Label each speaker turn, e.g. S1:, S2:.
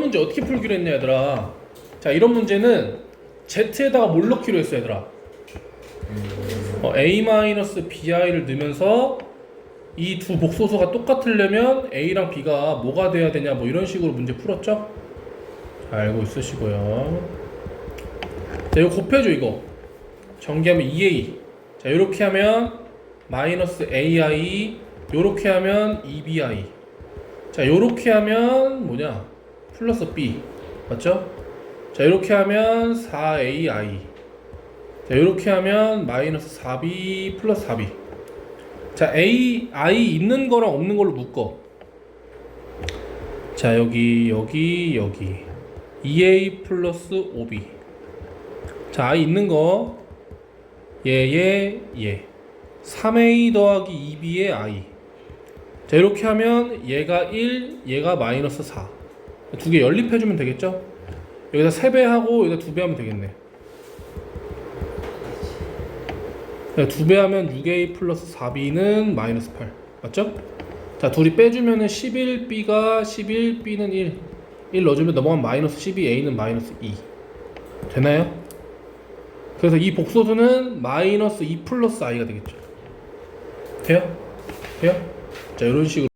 S1: 문제 어떻게 풀기로 했냐 얘들아. 자 이런 문제는 z에다가 뭘 넣기로 했어 얘들아? 어, a-bi를 넣으면서 이 두 복소수가 똑같으려면 a랑 b가 뭐가 돼야 되냐 뭐 이런 식으로 문제 풀었죠? 잘 알고 있으시고요. 자 이거 곱해줘 이거. 전개하면 2a 자 이렇게 하면 마이너스 ai 요렇게 하면 2bi 자 요렇게 하면 뭐냐 플러스 b. 맞죠? 자 이렇게 하면 4ai 자 요렇게 하면 마이너스 4b 플러스 4b 자 a i 있는 거랑 없는 걸로 묶어. 자 여기 여기 여기. 2a 플러스 5b 자 i 있는 거. 얘얘 얘 3a 더하기 2b의 i. 자 이렇게 하면 얘가 1 얘가 마이너스 4 두 개 연립해주면 되겠죠? 여기다 3배 하고 여기다 2배 하면 되겠네 네, 2배 하면 6a 플러스 4b는 마이너스 8 맞죠? 자 둘이 빼주면 은 11b가 11b는 1 1 넣어주면 넘어가면 마이너스 12a는 마이너스 2 되나요? 그래서 이 복소수는 마이너스 2 플러스 i가 되겠죠 돼요? 돼요? 자 이런 식으로